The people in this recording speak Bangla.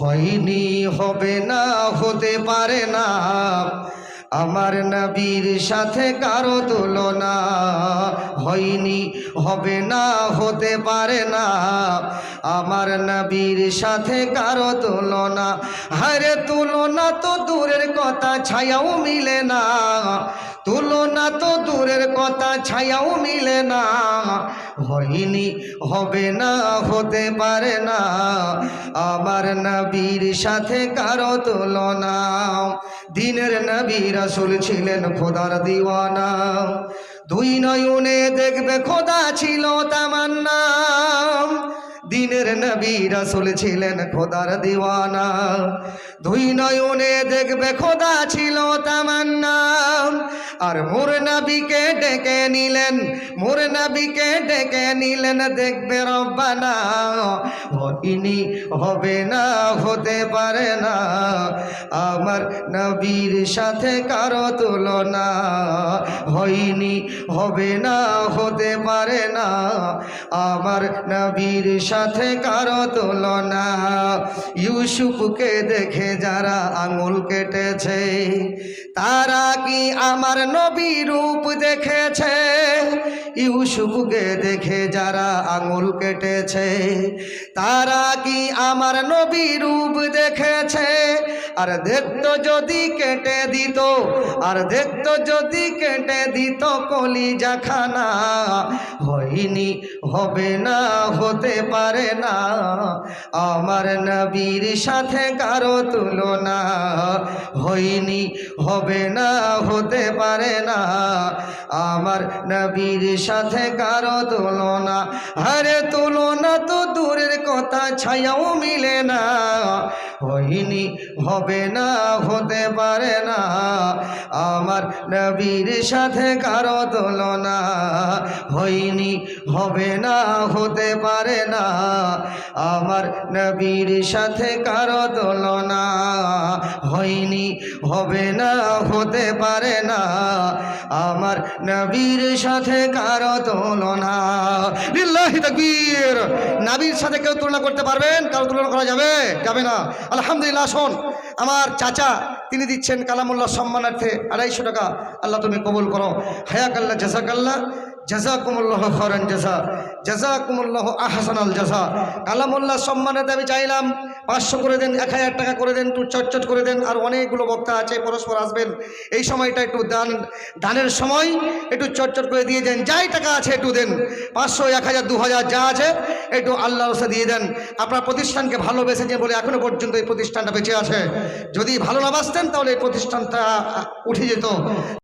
হয়নি, হবে না, হতে পারে না। আমার নবীর সাথে কারও তুলনা হয়নি, হবে না, হতে পারে না। আমার নবীর সাথে কারও তুলনা হারে তুলনা তো দূরের কথা, ছায়াও মিলে না। তুলনা তো দূরের কথা, ছায়াও মিলে না। হয়নি, হবে না, হতে পারে না। আমার নবীর সাথে কারও তুলনা। দিনের নবী রাসুল ছিলেন খোদার দিওয়ানা। দুই নয়নে দেখবে খোদা ছিল তামান্না। দিনের নবী রাসুল ছিলেন খোদার দিওয়ানা। দুই নয়নে দেখবে খোদা ছিল তামান্না। আর মোর নবীকে ডেকে নিলেন, মোর নবীকে ডেকে নিলেন, দেখবে রব্বানা। হইনি হবে না, হতে পারে না। আমার নবীর সাথে কারও তুলনা হয়নি, হবে না, হতে পারে না। আমার নবীর সাথে কারও তুলনা। ইউসুফকে দেখে যারা আঙুল কেটেছে, তারা কি আমার নবী রূপ দেখেছে? ইউসুফকে দেখে যারা আঙুল কেটেছে, তারা কি আমার নবী রূপ দেখেছে? আর দেখতো যদি কেটে দিত, আর দেখতো যদি কেটে দিত কলিজা খানা হয়নি, হবে না, হতে পারে। না। আমার নবীর সাথে কারও তুলনা হয়নি, হবে না, হতে পারে না। আমার নবীর সাথে কারও তুলনা, আরে তুলনা তো দূরের কথা, ছায়াও মিলে না। হয়নি, হবে না, হতে পারে না। আমার নবীর সাথে কারও তুলনা হইনি হবে না, হতে পারে না। আমার নবীর সাথে কারও তুলনা হয়নি, হবে না, হতে পারে না। আমার নবীর সাথে কারও তুলনা। লিল্লাহি তাকবীর। নবীর সাথে কেউ তুলনা করতে পারবেন? কারও তুলনা করা যাবে? যাবে না। আলহামদুলিল্লাহ শোন আমার চাচা, তিনি দিচ্ছেন কালামুল্লাহ সম্মানার্থে আড়াইশো টাকা। আল্লাহ তুমি কবুল করো। হায়াকাল্লাহ জাজাকাল্লাহ জাজাকুমুল্লাহ খরান জাজা, জাজাকুমুল্লাহ আহসানাল জাজা। কালামুল্লাহ সম্মানার্থে আমি চাইলাম, পাঁচশো করে দেন, এক হাজার টাকা করে দেন একটু চটচট করে দেন, আর অনেকগুলো বক্তা আছে, পরস্পর আসবেন। এই সময়টা একটু দান দানের সময় একটু চটচট করে দিয়ে দেন, যাই টাকা আছে একটু দেন। পাঁচশো, এক হাজার, দু হাজার যা আছে, একটু আল্লাহ রসে দিয়ে দেন। আপনার প্রতিষ্ঠানকে ভালোবেসেছে বলে এখনও পর্যন্ত এই প্রতিষ্ঠানটা বেঁচে আছে। যদি ভালো না বাসতেন তাহলে এই প্রতিষ্ঠানটা উঠে যেত।